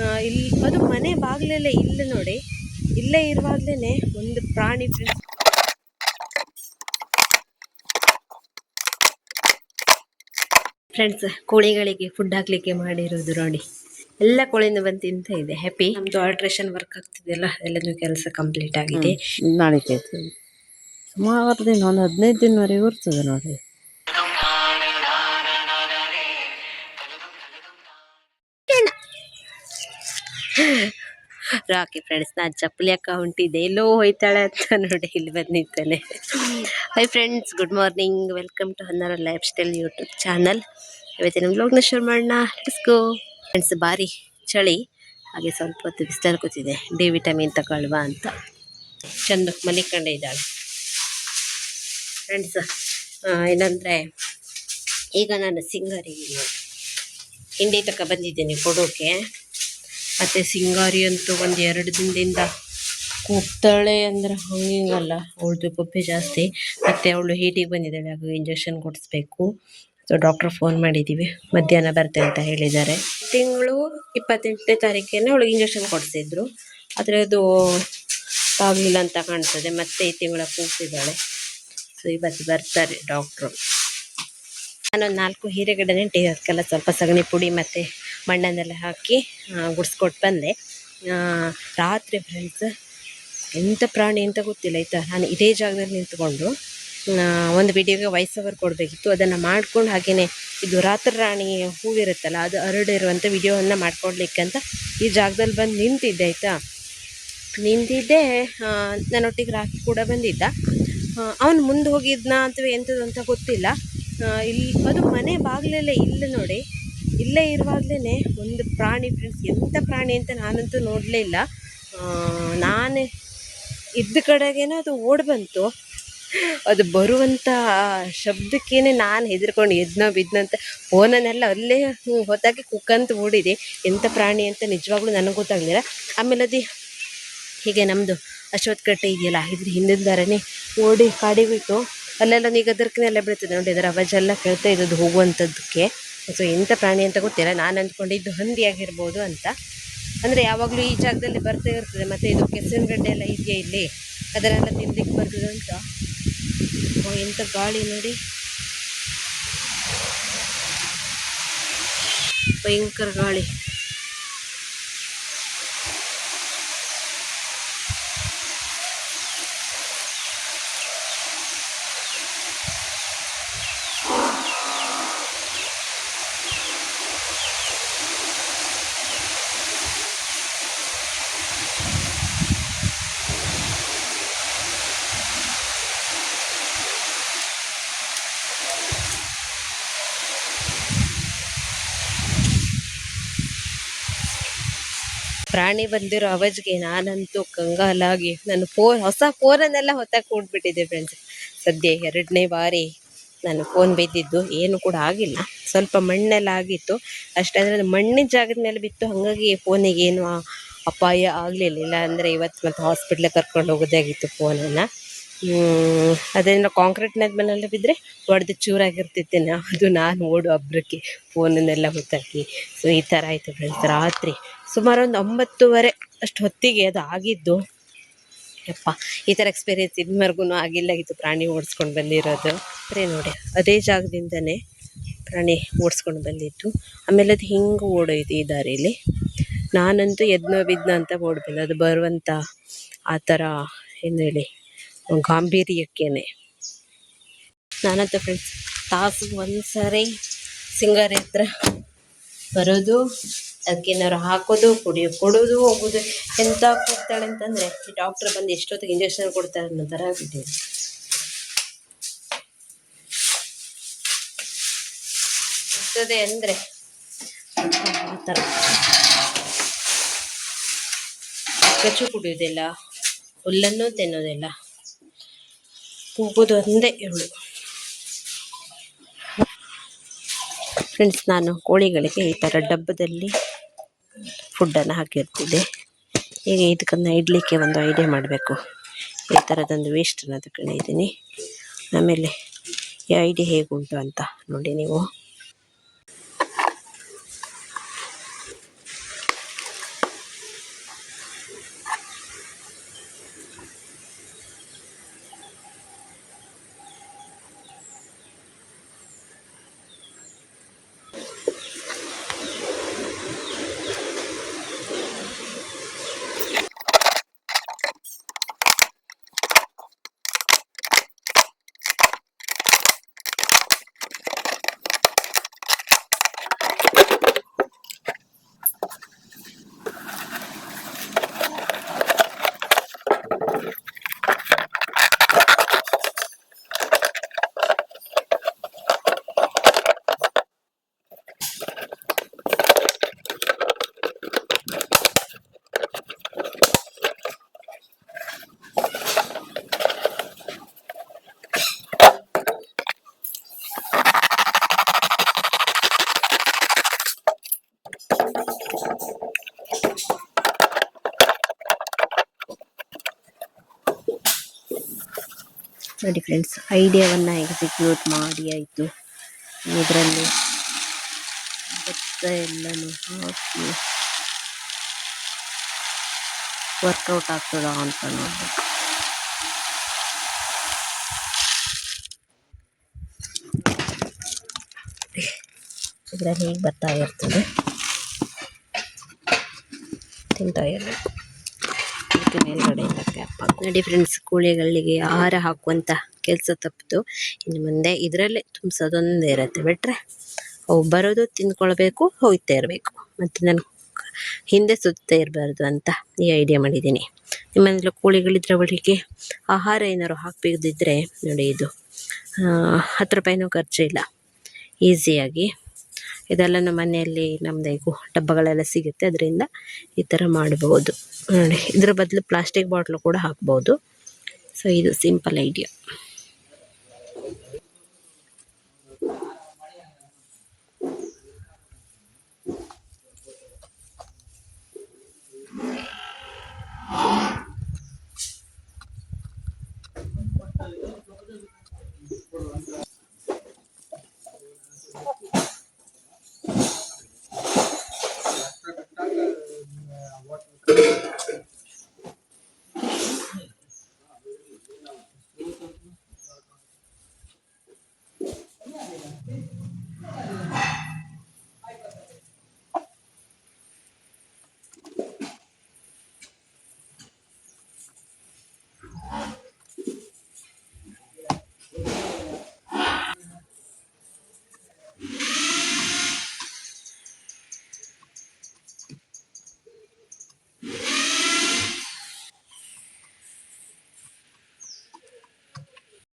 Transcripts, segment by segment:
ಇಲ್ಲಿ ಅದು ಮನೆ ಬಾಗಿಲಲ್ಲೇ ಇಲ್ಲ ನೋಡಿ. ಇಲ್ಲೇ ಇರುವಾಗಲೇ ಒಂದು ಪ್ರಾಣಿ ಫ್ರೆಂಡ್ಸ್ ಫ್ರೆಂಡ್ಸ್ ಕೋಳಿಗಳಿಗೆ ಫುಡ್ ಹಾಕ್ಲಿಕ್ಕೆ ಮಾಡಿರೋದು ನೋಡಿ. ಎಲ್ಲ ಕೋಳಿಯಿಂದ ಬಂದು ತಿಂತ ಇದೆ. ಹ್ಯಾಪಿ ನಮ್ದು ಆಲ್ಟ್ರೇಷನ್ ವರ್ಕ್ ಆಗ್ತಿದೆಯಲ್ಲ ಎಲ್ಲದೂ ಕೆಲಸ ಕಂಪ್ಲೀಟ್ ಆಗಿದೆ. ನಾಳೆ ಸುಮಾರು ದಿನ ಒಂದು ಹದಿನೈದು ದಿನವರೆಗೂ ಇರ್ತದೆ ನೋಡಿ. ರಾಕಿ ಫ್ರೆಂಡ್ಸ್ ನಾನು ಚಪ್ಪಲಿ ಅಕ್ಕ ಹೊಂಟಿದ್ದೆ. ಎಲ್ಲೋ ಹೋಯ್ತಾಳೆ ಅಂತ ನೋಡಿ ಇಲ್ಲಿ ಬಂದು ನಿಂತಾನೆ hi friends good morning welcome to ಹನ್ನರ life style YouTube channel ಇವತ್ತಿನ ಬ್ಲಾಗ್ನ ಶೇರ್ ಮಾಡೋಣ. ಲೆಟ್ಸ್ ಗೋ ಫ್ರೆಂಡ್ಸ್ ಭಾರಿ ಚಳಿ. ಹಾಗೆ ಸ್ವಲ್ಪ ಹೊತ್ತು ಬಿಸಿಲು ಕೂತಿದೆ ಡಿ ವಿಟಮಿನ್ ತಗೊಳ್ವಾ ಅಂತ. ಚಂದ ಮಲಿಕೊಂಡೆ ಇದ್ದಾಳೆ. ಫ್ರೆಂಡ್ಸ್ ಏನಂದರೆ, ಈಗ ನಾನು ಸಿಂಗರಿಗೆ ಹಿಂಡಿ ತಕ ಬಂದಿದ್ದೀನಿ ಕೊಡೋಕೆ. ಮತ್ತು ಸಿಂಗಾರಿ ಅಂತೂ ಒಂದು ಎರಡು ದಿನದಿಂದ ಕೂಗ್ತಾಳೆ ಅಂದ್ರೆ ಹಂಗಿಂಗಲ್ಲ ಅವಳದು ಕೊಬ್ಬೆ ಜಾಸ್ತಿ. ಮತ್ತು ಅವಳು ಹೀಟಿಗೆ ಬಂದಿದ್ದಾಳೆ ಅದು ಇಂಜೆಕ್ಷನ್ ಕೊಡಿಸ್ಬೇಕು. ಸೊ ಡಾಕ್ಟ್ರ್ ಫೋನ್ ಮಾಡಿದ್ದೀವಿ ಮಧ್ಯಾಹ್ನ ಬರ್ತೆ ಅಂತ ಹೇಳಿದ್ದಾರೆ. ತಿಂಗಳು ಇಪ್ಪತ್ತೆಂಟನೇ ತಾರೀಕೇನೆ ಅವಳಿಗೆ ಇಂಜೆಕ್ಷನ್ ಕೊಡಿಸಿದ್ರು. ಆದರೆ ಅದು ಆಗಲಿಲ್ಲ ಅಂತ ಕಾಣ್ತದೆ. ಮತ್ತೆ ಈ ತಿಂಗಳ ಕೂಗ್ತಿದ್ದಾಳೆ ಸೊ ಇವತ್ತು ಬರ್ತಾರೆ ಡಾಕ್ಟ್ರು ನಾನೊಂದು ನಾಲ್ಕು ಹೀರೆಗಡೆ ನೆಂಟಿ ಅದಕ್ಕೆಲ್ಲ ಸ್ವಲ್ಪ ಸಗಣಿ ಪುಡಿ ಮತ್ತು ಮಣ್ಣನ್ನೆಲ್ಲ ಹಾಕಿ ಗುಡಿಸ್ಕೊಟ್ಟು ಬಂದೆ. ರಾತ್ರಿ ಫ್ರೆಂಡ್ಸ್ ಎಂಥ ಪ್ರಾಣಿ ಅಂತ ಗೊತ್ತಿಲ್ಲ, ಆಯಿತಾ? ನಾನು ಇದೇ ಜಾಗದಲ್ಲಿ ನಿಂತ್ಕೊಂಡು ಒಂದು ವಿಡಿಯೋಗೆ ವಾಯ್ಸ್ ಓವರ್ ಕೊಡಬೇಕಿತ್ತು. ಅದನ್ನು ಮಾಡ್ಕೊಂಡು ಹಾಗೆಯೇ ಇದು ರಾತ್ರಿ ರಾಣಿ ಹೂವಿರುತ್ತಲ್ಲ, ಅದು ಹರಡಿರುವಂಥ ವಿಡಿಯೋವನ್ನು ಮಾಡ್ಕೊಡ್ಲಿಕ್ಕೆ ಅಂತ ಈ ಜಾಗದಲ್ಲಿ ಬಂದು ನಿಂತಿದ್ದೆ, ಆಯಿತಾ? ನಿಂತಿದ್ದೆ ನನ್ನೊಟ್ಟಿಗೆ ರಾಕಿ ಕೂಡ ಬಂದಿದ್ದ. ಅವನು ಮುಂದೆ ಹೋಗಿದ್ನ ಅಥವಾ ಎಂಥದ್ದು ಅಂತ ಗೊತ್ತಿಲ್ಲ ಇಲ್ಲಿ, ಅದು ಮನೆ ಬಾಗಿಲಲ್ಲೇ ಇಲ್ಲ ನೋಡಿ. ಇಲ್ಲೇ ಇರುವಾಗಲೇ ಒಂದು ಪ್ರಾಣಿ ಫ್ರೆಂಡ್ಸ್ ಎಂಥ ಪ್ರಾಣಿ ಅಂತ ನಾನಂತೂ ನೋಡಲೇ ಇಲ್ಲ. ನಾನೇ ಇದ್ದ ಕಡೆಗೇನೆ ಅದು ಓಡಿ ಬಂತು. ಅದು ಬರುವಂಥ ಶಬ್ದಕ್ಕೇನೆ ನಾನು ಹೆದರ್ಕೊಂಡು ಎದ್ನೋ ಬಿದ್ನಂತ ಫೋನನ್ನೆಲ್ಲ ಅಲ್ಲೇ ಹೊತ್ತಾಗಿ ಕುಕ್ಕಂತ ಓಡಿದೆ. ಎಂಥ ಪ್ರಾಣಿ ಅಂತ ನಿಜವಾಗ್ಲೂ ನನಗೆ ಗೊತ್ತಾಗಲಿಲ್ಲ. ಆಮೇಲೆ ಅದು ಹೀಗೆ ನಮ್ಮದು ಅಶ್ವತ್ಥ ಕಟ್ಟೆ ಇದೆಯಲ್ಲ, ಇದ್ರ ಹಿಂದಿನ ದಾರನೇ ಓಡಿ ಕಾಡಿಬಿಟ್ಟು ಅಲ್ಲೆಲ್ಲ ಈಗ ಅದರ್ಕನೆಲ್ಲ ಬೀಳ್ತದೆ ನೋಡಿ, ಅದರ ಅವಾಜೆಲ್ಲ ಕೇಳ್ತಾ ಇದ್ದದ್ದು ಹೋಗುವಂಥದ್ದಕ್ಕೆ ಸೊ ಎಂಥ ಪ್ರಾಣಿ ಅಂತ ಗೊತ್ತಿಲ್ಲ. ನಾನು ಅಂದ್ಕೊಂಡಿದ್ದು ಹಂದಿ ಆಗಿರ್ಬೋದು ಅಂತ. ಅಂದರೆ ಯಾವಾಗಲೂ ಈ ಜಾಗದಲ್ಲಿ ಬರ್ತಾ ಇರ್ತದೆ. ಮತ್ತು ಇದು ಕೆಸರಿನ ಎಲ್ಲ ಇದೆಯಾ ಇಲ್ಲಿ? ಅದನ್ನೆಲ್ಲ ತಿನ್ಲಿಕ್ಕೆ ಬರ್ತದೆ ಅಂತ. ಎಂಥ ಗಾಳಿ ನೋಡಿ. ಭಯಂಕರ ಗಾಳಿ. ಪ್ರಾಣಿ ಬಂದಿರೋ ಅವಜ್ಗೆ ನಾನಂತೂ ಕಂಗಾಲಾಗಿ ನಾನು ಫೋನ್ ಹೊಸ ಫೋನನ್ನೆಲ್ಲ ಹೊತ್ತಾಗಿ ಕೂಡ್ಬಿಟ್ಟಿದ್ದೆ ಫ್ರೆಂಡ್ಸ್ ಸದ್ಯ ಎರಡನೇ ಬಾರಿ ನಾನು ಫೋನ್ ಬಿದ್ದಿದ್ದು ಏನು ಕೂಡ ಆಗಿಲ್ಲ. ಸ್ವಲ್ಪ ಮಣ್ಣೆಲ್ಲ ಆಗಿತ್ತು. ಅಷ್ಟೇ ಅಂದರೆ ಮಣ್ಣಿನ ಜಾಗದ ಮೇಲೆ ಬಿತ್ತು. ಹಾಗಾಗಿ ಫೋನಿಗೆ ಏನು ಅಪಾಯ ಆಗಲಿಲ್ಲ. ಅಂದರೆ ಇವತ್ತು ಮತ್ತೆ ಹಾಸ್ಪಿಟ್ಲಿಗೆ ಕರ್ಕೊಂಡು ಹೋಗೋದಾಗಿತ್ತು ಫೋನನ್ನು ಅದರಿಂದ ನೆಲದ ಮೇಲೆಲ್ಲ ಬಿದ್ದರೆ ಹೊಡೆದು ನಾವು ಅದು ನಾನು ಓಡು ಅಬ್ರಕ್ಕೆ ಫೋನನ್ನೆಲ್ಲ ಹೊತ್ತಾಕಿ. ಸೊ ಈ ಥರ ಆಯಿತು ಫ್ರೆಂಡ್ಸ್ ರಾತ್ರಿ ಸುಮಾರು ಒಂದು ಒಂಬತ್ತುವರೆ ಅಷ್ಟು ಹೊತ್ತಿಗೆ ಅದು ಆಗಿದ್ದು. ಯಪ್ಪ, ಈ ಥರ ಎಕ್ಸ್ಪೀರಿಯನ್ಸ್ ಇದುವರೆಗೂ ಆಗಿಲ್ಲ ಇತ್ತು ಪ್ರಾಣಿ ಓಡಿಸ್ಕೊಂಡು ಬಂದಿರೋದು. ಅದೇ ನೋಡಿ, ಅದೇ ಜಾಗದಿಂದನೇ ಪ್ರಾಣಿ ಓಡಿಸ್ಕೊಂಡು ಬಂದಿತ್ತು. ಆಮೇಲೆ ಅದು ಹಿಂಗೆ ಓಡೋಯ್ತು ಈ ದಾರಿಯಲ್ಲಿ ನಾನಂತೂ ಎದ್ನೋ ಬಿದ್ನ ಅಂತ ಓಡ್ಬಂದೆ, ಅದು ಬರುವಂಥ ಆ ಥರ ಏನು ಹೇಳಿ ಗಾಂಭೀರ್ಯಕ್ಕೇನೆ. ನಾನಂತೂ ಫ್ರೆಂಡ್ಸ್ ತಾಸು ಒಂದು ಸಾರಿ ಸಿಂಗಾರಿ ಹತ್ರ ಬರೋದು, ಅದಕ್ಕೆ ಏನಾದ್ರು ಹಾಕೋದು ಕುಡಿಯೋ ಕೊಡೋದು ಹೋಗೋದು, ಎಂತ ಕೊಡ್ತಾಳೆ ಅಂತಂದರೆ ಡಾಕ್ಟರ್ ಬಂದು ಎಷ್ಟೊತ್ತಿಗೆ ಇಂಜೆಕ್ಷನ್ ಕೊಡ್ತಾರೆ ಅನ್ನೋ ಥರ ಆಗ್ಬಿಟ್ಟಿದೆ. ಇರ್ತದೆ ಅಂದರೆ ಥರ ಕಚ್ಚು ಕುಡಿಯೋದಿಲ್ಲ ಹುಲ್ಲನ್ನು ತಿನ್ನೋದಿಲ್ಲ ಕೂಗೋದು ಒಂದೇ ಇವಳು ಫ್ರೆಂಡ್ಸ್ ನಾನು ಕೋಳಿಗಳಿಗೆ ಈ ಥರ ಡಬ್ಬದಲ್ಲಿ ಫುಡ್ಡನ್ನು ಹಾಕಿರ್ತಿದ್ದೆ. ಈಗ ಇದಕ್ಕನ್ನು ಇಡಲಿಕ್ಕೆ ಒಂದು ಐಡಿಯಾ ಮಾಡಬೇಕು. ಈ ಥರದೊಂದು ವೇಸ್ಟನ್ನು ತಗೊಂಡಿದ್ದೀನಿ ಆಮೇಲೆ ಈ ಐಡಿಯಾ ಹೇಗುಂಟು ಅಂತ ನೋಡಿ ನೀವು. ನೋಡಿ ಫ್ರೆಂಡ್ಸ್ ಐಡಿಯಾವನ್ನು ಎಕ್ಸಿಕ್ಯೂಟ್ ಮಾಡಿ ಆಯಿತು. ಇದರಲ್ಲಿ ಭತ್ತ ಎಲ್ಲನೂ ಹಾಕಿ ವರ್ಕೌಟ್ ಆಗ್ತದ ಅಂತ ನೋಡ್ಬೇಕು. ಇದರಲ್ಲಿ ಹೀಗೆ ಬರ್ತಾ ಇರ್ತದೆ? ತಿಂತಾ ಇರಬೇಕು. ಇದಕ್ಕೆ ಮೇಲ್ಗಡೆಯಿಂದ ಕ್ಯಾಪ್ ನೋಡಿ ಫ್ರೆಂಡ್ಸ್ ಕೋಳಿಗಳಿಗೆ ಆಹಾರ ಹಾಕುವಂಥ ಕೆಲಸ ತಪ್ಪಿತು. ಇನ್ನು ಮುಂದೆ ಇದರಲ್ಲೇ ತುಂಬಿಸೋದೊಂದೇ ಇರುತ್ತೆ. ಬಿಟ್ರೆ ಅವು ಬರೋದು ತಿಂದ್ಕೊಳ್ಬೇಕು, ಹೋಗ್ತಾ ಇರಬೇಕು. ಮತ್ತು ನಾನು ಹಿಂದೆ ಸುತ್ತಾ ಇರಬಾರ್ದು ಅಂತ ಈ ಐಡಿಯಾ ಮಾಡಿದ್ದೀನಿ. ನಿಮ್ಮನೆಲ್ಲ ಕೋಳಿಗಳಿದ್ರೆ ಅವಳಿಗೆ ಆಹಾರ ಏನಾದ್ರು ಹಾಕಬೇಕಿದ್ರೆ ನೋಡಿ ಇದು ಹತ್ತು ರೂಪಾಯಿನೂ ಖರ್ಚು ಇಲ್ಲ ಈಸಿಯಾಗಿ ಇದೆಲ್ಲ ನಮ್ಮ ಮನೆಯಲ್ಲಿ ನಮ್ಮದೇ ಡಬ್ಬಗಳೆಲ್ಲ ಸಿಗುತ್ತೆ. ಅದರಿಂದ ಈ ಥರ ಮಾಡ್ಬೋದು. ನೋಡಿ, ಇದರ ಬದಲು ಪ್ಲಾಸ್ಟಿಕ್ ಬಾಟ್ಲು ಕೂಡ ಹಾಕ್ಬೋದು. ಸೊ ಇದು ಸಿಂಪಲ್ ಐಡಿಯಾ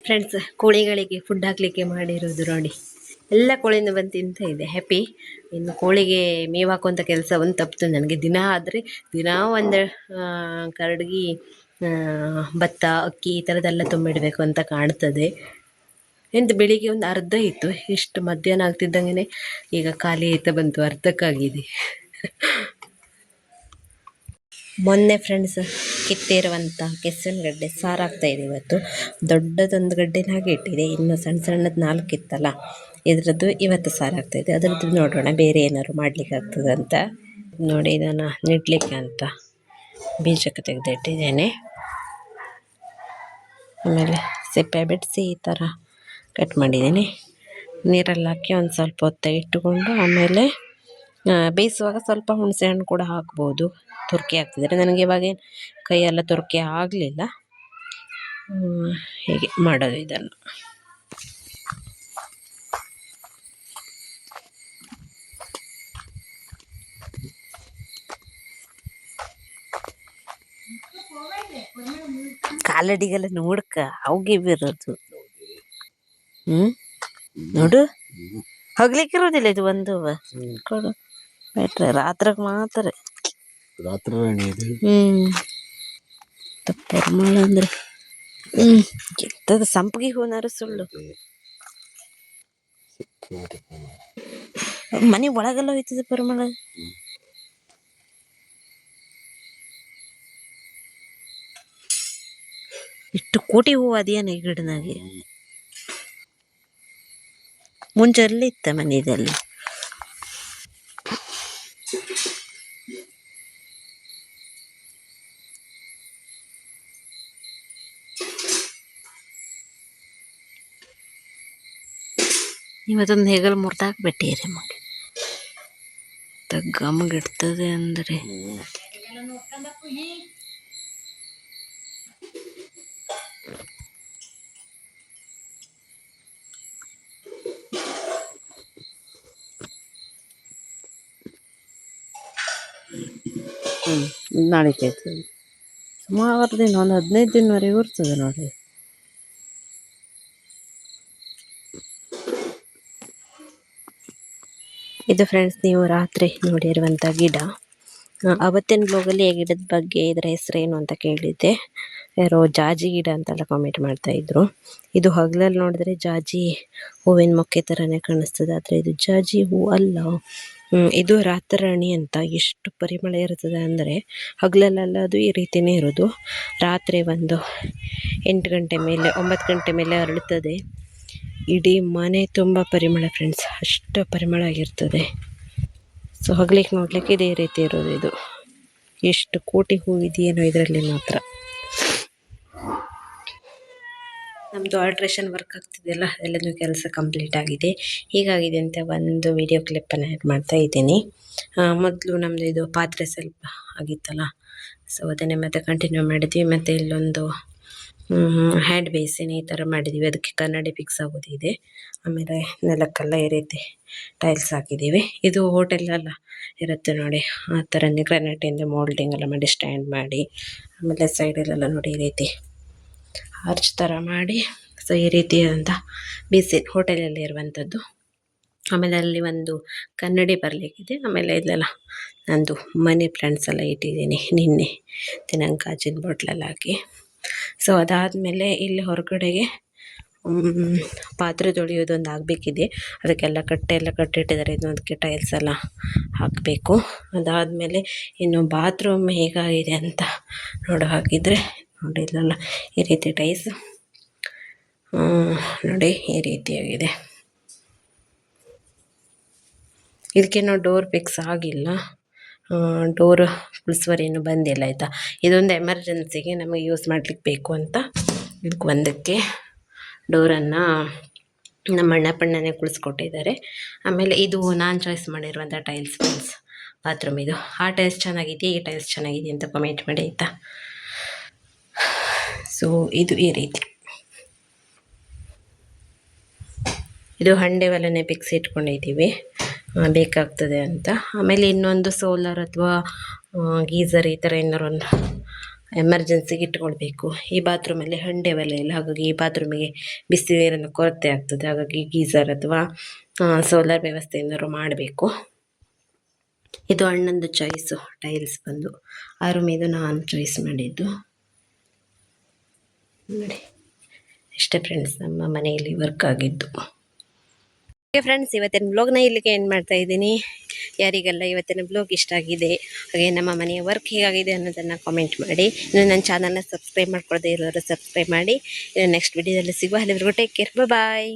ಫ್ರೆಂಡ್ಸ್ ಕೋಳಿಗಳಿಗೆ ಫುಡ್ ಹಾಕಲಿಕ್ಕೆ ಮಾಡಿರೋದು ನೋಡಿ. ಎಲ್ಲ ಕೋಳಿನೂ ಬಂದು ತಿಂತ ಇದೆ. ಹ್ಯಾಪಿ ಇನ್ನು ಕೋಳಿಗೆ ಮೇವು ಹಾಕುವಂಥ ಕೆಲಸ ಒಂದು ತಪ್ಪಿತು ನನಗೆ ದಿನ ಆದರೆ ದಿನ ಒಂದು ಕರಡ್ಗಿ ಭತ್ತ, ಅಕ್ಕಿ ಈ ಥರದ್ದೆಲ್ಲ ತುಂಬಿಡಬೇಕು ಅಂತ ಕಾಣ್ತದೆ. ಎಂದು ಬೆಳಿಗ್ಗೆ ಒಂದು ಅರ್ಧ ಇತ್ತು. ಇಷ್ಟು ಮಧ್ಯಾಹ್ನ ಆಗ್ತಿದ್ದಂಗೆ ಈಗ ಖಾಲಿ ಆಯ್ತಾ ಬಂತು. ಅರ್ಧಕ್ಕಾಗಿದೆ. ಮೊನ್ನೆ ಫ್ರೆಂಡ್ಸ್ ಕಿತ್ತಿರುವಂಥ ಸಾರಾಗ್ತಾ ಇದೆ ಇವತ್ತು. ದೊಡ್ಡದೊಂದು ಗಡ್ಡೆನ ಹಾಗೆ ಇಟ್ಟಿದೆ. ಇನ್ನು ಸಣ್ಣ ಸಣ್ಣದು ನಾಲ್ಕು ಇತ್ತಲ್ಲ, ಇದರದ್ದು ಇವತ್ತು ಸಾರಾಗ್ತಾ ಇದೆ. ಅದರದ್ದು ನೋಡೋಣ, ಬೇರೆ ಏನಾದ್ರು ಮಾಡ್ಲಿಕ್ಕೆ ಆಗ್ತದೆ ಅಂತ. ನೋಡಿ, ಇದನ್ನು ನೆಡ್ಲಿಕ್ಕೆ ಅಂತ ಬೀಜಕ್ಕೆ ತೆಗೆದಿಟ್ಟಿದ್ದೇನೆ. ಆಮೇಲೆ ಸಿಪ್ಪೆ ಬಿಡಿಸಿ ಈ ಥರ ಕಟ್ ಮಾಡಿದ್ದೀನಿ. ನೀರಲ್ಲಿ ಹಾಕಿ ಒಂದು ಸ್ವಲ್ಪ ಹೊತ್ತ ಇಟ್ಟುಕೊಂಡು ಆಮೇಲೆ ಬೇಯಿಸುವಾಗ ಸ್ವಲ್ಪ ಹುಣಸೆ ಹಣ್ಣು ಕೂಡ ಹಾಕ್ಬೋದು. ತುರ್ಕಿ ಹಾಕ್ತಿದ್ರೆ ನನಗೆ ಇವಾಗ ಕೈಯೆಲ್ಲ ತುರ್ಕಿ ಆಗಲಿಲ್ಲ. ಹೀಗೆ ಮಾಡೋದು ಇದನ್ನು. ಕಾಲಡಿಗೆಲ್ಲ ನೋಡ್ಕ ಅವಗೆ ಬಿರೋದು ಹ್ಮ್ ನೋಡು. ಹೋಗ್ಲಿಕ್ಕಿರೋದಿಲ್ಲ ಇದು ಒಂದು. ಕೊಡು. ಬಿಟ್ರೆ ರಾತ್ರಿಗೆ ಮಾತ್ರ ರಾತ್ರಿ ರಾಣಿ ಇದು ಹ್ಮ್. ಪರಿಮಳ ಅಂದ್ರೆ. ಹ್ಮ್. ಎಂತದ ಸಂಪಿಗೆ ಹೂನಾರ ಸುಳ್ಳು. ಮನೆ ಒಳಗೆಲ್ಲ ಹೋಯ್ತದೆ ಪರಮಳ ಇಷ್ಟು ಕೋಟಿ ಹೂವು ಅದೇನು ಈ ಗಿಡನಾಗೆ ಮುಂಚೆ ಅಲ್ಲಿ ಇತ್ತ ಮನೆಯಲ್ಲಿ ಇವತ್ತೊಂದು ಹೆಗಲು ರೀ ಮಗ. ಗಮಗಿಡ್ತದೆ ಅಂದರೆ. ಹ್ಞೂ ನಾಳೆ ಸುಮಾರು ದಿನ, ಒಂದು ಹದಿನೈದು ದಿನವರೆಗೂ ಇರ್ತದೆ ನೋಡಿ ಇದು ಫ್ರೆಂಡ್ಸ್ ನೀವು ರಾತ್ರಿ ನೋಡಿರುವಂಥ ಗಿಡ. ಅವತ್ತಿನ ಬ್ಲಾಗಲ್ಲಿ ಈ ಗಿಡದ ಬಗ್ಗೆ ಇದರ ಹೆಸರೇನು ಅಂತ ಕೇಳಿದ್ದೆ. ಯಾರೋ ಜಾಜಿ ಗಿಡ ಅಂತೆಲ್ಲ ಕಾಮೆಂಟ್ ಮಾಡ್ತಾ ಇದ್ರು. ಇದು ಹಗಲಲ್ಲಿ ನೋಡಿದ್ರೆ ಜಾಜಿ ಹೂವಿನ ಮೊಕ್ಕೆ ಥರನೇ ಕಾಣಿಸ್ತದೆ. ಆದರೆ ಇದು ಜಾಜಿ ಹೂ ಅಲ್ಲ. ಇದು ರಾತರಾಣಿ ಅಂತ ಎಷ್ಟು ಪರಿಮಳ ಇರ್ತದೆ ಅಂದರೆ ಹಗಲಲ್ಲೆಲ್ಲ ಅದು ಈ ರೀತಿಯೇ ಇರೋದು. ರಾತ್ರಿ ಒಂದು ಎಂಟು ಗಂಟೆ ಮೇಲೆ, ಒಂಬತ್ತು ಗಂಟೆ ಮೇಲೆ ಅರಳುತ್ತದೆ ಇಡೀ ಮನೆ ತುಂಬ ಪರಿಮಳ ಫ್ರೆಂಡ್ಸ್ ಅಷ್ಟು ಪರಿಮಳ ಆಗಿರ್ತದೆ. ಸೊ ಹಗ್ಲಿಕ್ಕೆ ನೋಡ್ಲಿಕ್ಕೆ ಇದೇ ರೀತಿ ಇರೋದು ಇದು. ಎಷ್ಟು ಕೋಟಿ ಹೂವಿದೆಯೇನೋ ಇದರಲ್ಲಿ ಮಾತ್ರ. ನಮ್ಮದು ಆಲ್ಟ್ರೇಷನ್ ವರ್ಕ್ ಆಗ್ತಿದೆಯಲ್ಲ ಎಲ್ಲದೂ ಕೆಲಸ ಕಂಪ್ಲೀಟ್ ಆಗಿದೆ. ಹೀಗಾಗಿದೆ ಅಂತ ಒಂದು ವಿಡಿಯೋ ಕ್ಲಿಪ್ಪನ್ನು ಆ್ಯಡ್ ಮಾಡ್ತಾ ಇದ್ದೀನಿ. ಮೊದಲು ನಮ್ಮದು ಇದು ಪಾತ್ರೆ ಸ್ವಲ್ಪ ಆಗಿತ್ತಲ್ಲ. ಸೊ ಅದನ್ನೇ ಮತ್ತೆ ಕಂಟಿನ್ಯೂ ಮಾಡಿದ್ವಿ. ಮತ್ತು ಇಲ್ಲೊಂದು ಹ್ಯಾಂಡ್ ಬೇಸಿನ್ ಈ ಥರ ಮಾಡಿದ್ದೀವಿ ಅದಕ್ಕೆ ಕನ್ನಡಿ ಫಿಕ್ಸ್ ಆಗೋದಿದೆ. ಆಮೇಲೆ ನೆಲಕ್ಕೆಲ್ಲ ಈ ರೀತಿ ಟೈಲ್ಸ್ ಹಾಕಿದ್ದೀವಿ ಇದು ಹೋಟೆಲೆಲ್ಲ ಇರುತ್ತೆ ನೋಡಿ. ಆ ಥರನೇ ಗ್ರಾನೈಟಿಂದ ಮೋಲ್ಡಿಂಗ್ ಎಲ್ಲ ಮಾಡಿ ಸ್ಟ್ಯಾಂಡ್ ಮಾಡಿ, ಆಮೇಲೆ ಸೈಡಲ್ಲೆಲ್ಲ ನೋಡಿ ಈ ರೀತಿ ಆರ್ಚ್ ಥರ ಮಾಡಿ. ಸೊ ಈ ರೀತಿಯಾದಂಥ ಬೇಸಿನ್ ಹೋಟೆಲಲ್ಲಿ ಇರುವಂಥದ್ದು ಆಮೇಲೆ ಅಲ್ಲಿ ಒಂದು ಕನ್ನಡಿ ಬರಲಿಕ್ಕಿದೆ. ಆಮೇಲೆ ಇಲ್ಲೆಲ್ಲ ನಂದು ಮನಿ ಪ್ಲ್ಯಾಂಟ್ಸ್ ಎಲ್ಲ ಇಟ್ಟಿದ್ದೀನಿ. ನಿನ್ನೆ ದಿನಾಂಕ ಜಿನ್ ಬಾಟ್ಲಲ್ಲಿ ಹಾಕಿ. ಸೊ ಅದಾದಮೇಲೆ ಇಲ್ಲಿ ಹೊರಗಡೆಗೆ ಪಾತ್ರೆ ತೊಳೆಯೋದೊಂದು ಆಗಬೇಕಿದೆ. ಅದಕ್ಕೆಲ್ಲ ಕಟ್ಟೆ ಎಲ್ಲ ಕಟ್ಟಿಟ್ಟಿದ್ದಾರೆ. ಅದಕ್ಕೆ ಟೈಲ್ಸ್ ಎಲ್ಲ ಹಾಕಬೇಕು. ಅದಾದಮೇಲೆ ಇನ್ನು ಬಾತ್ರೂಮ್ ಹೇಗಾಗಿದೆ ಅಂತ ನೋಡೋ, ಹಾಗಿದ್ರೆ ನೋಡಿ ಈ ರೀತಿ ಟೈಲ್ಸ್ ನೋಡಿ, ಈ ರೀತಿಯಾಗಿದೆ ಇದಕ್ಕೇನೋ ಡೋರ್ ಫಿಕ್ಸ್ ಆಗಿಲ್ಲ. ಡೋರ್ ಏನು ಬಂದಿಲ್ಲ, ಆಯಿತಾ? ಇದೊಂದು ಎಮರ್ಜೆನ್ಸಿಗೆ ನಮಗೆ ಯೂಸ್ ಮಾಡ್ಲಿಕ್ಕೆ ಬೇಕು ಅಂತ ಇದಕ್ಕೆ ಒಂದಕ್ಕೆ ಡೋರನ್ನು ನಮ್ಮ ಅಣ್ಣ ಪಣ್ಣನೇ ಕುಳಿಸ್ಕೊಟ್ಟಿದ್ದಾರೆ ಆಮೇಲೆ ಇದು ನಾನು ಚಾಯ್ಸ್ ಮಾಡಿರುವಂಥ ಟೈಲ್ಸ್ ಫ್ರೆಂಡ್ಸ್ ಬಾತ್ರೂಮ್ ಇದು. ಆ ಟೈಲ್ಸ್ ಚೆನ್ನಾಗಿದೆ ಈ ಟೈಲ್ಸ್ ಚೆನ್ನಾಗಿದೆ ಅಂತ ಕಮೆಂಟ್ ಮಾಡಿ, ಆಯಿತಾ? ಸೊ ಇದು ಈ ರೀತಿ. ಇದು ಹಂಡೆ ಒಲೆನೇ ಬಿಕ್ಸಿ ಇಟ್ಕೊಂಡಿದ್ದೀವಿ. ಬೇಕಾಗ್ತದೆ ಅಂತ. ಆಮೇಲೆ ಇನ್ನೊಂದು ಸೋಲಾರ್ ಅಥವಾ ಗೀಸರ್ ಈ ಥರ ಏನಾರು ಒಂದು ಎಮರ್ಜೆನ್ಸಿಗೆ ಇಟ್ಕೊಳ್ಬೇಕು. ಈ ಬಾತ್ರೂಮಲ್ಲಿ ಹಂಡೆ ಒಲೆ ಇಲ್ಲ. ಹಾಗಾಗಿ ಈ ಬಾತ್ರೂಮಿಗೆ ಬಿಸಿ ನೀರನ್ನು ಕೊರತೆ ಆಗ್ತದೆ. ಹಾಗಾಗಿ ಗೀಸರ್ ಅಥವಾ ಸೋಲಾರ್ ವ್ಯವಸ್ಥೆ ಏನಾದ್ರು ಮಾಡಬೇಕು. ಇದು ಅಣ್ಣಂದು ಚಾಯ್ಸು ಟೈಲ್ಸ್ ಬಂದು. ಆ ರೂಮ್ ನಾನು ಚಾಯ್ಸ್ ಮಾಡಿದ್ದು. ನೋಡಿ. ಇಷ್ಟೇ ಫ್ರೆಂಡ್ಸ್ ನಮ್ಮ ಮನೆಯಲ್ಲಿ ವರ್ಕ್ ಆಗಿದ್ದು. ಓಕೆ ಫ್ರೆಂಡ್ಸ್ ಇವತ್ತಿನ ಬ್ಲಾಗ್ನ ಇಲ್ಲಿಗೆ ಏನು ಮಾಡ್ತಾ ಇದ್ದೀನಿ. ಯಾರಿಗೆಲ್ಲ ಇವತ್ತಿನ ಬ್ಲಾಗ್ ಇಷ್ಟ ಆಗಿದೆ, ಹಾಗೆ ನಮ್ಮ ಮನೆಯ ವರ್ಕ್ ಹೇಗಾಗಿದೆ ಅನ್ನೋದನ್ನು ಕಾಮೆಂಟ್ ಮಾಡಿ. ಇನ್ನು ನನ್ನ ಚಾನಲ್ನ ಸಬ್ಸ್ಕ್ರೈಬ್ ಮಾಡ್ಕೊಳ್ಳದೆ ಇರೋರು ಸಬ್ಸ್ಕ್ರೈಬ್ ಮಾಡಿ. ಇನ್ನು ನೆಕ್ಸ್ಟ್ ವಿಡಿಯೋದಲ್ಲಿ ಸಿಗುವ ಅಲ್ಲಿವರೆಗೂ ಟೇಕ್ ಕೇರ್ ಬಾಯ್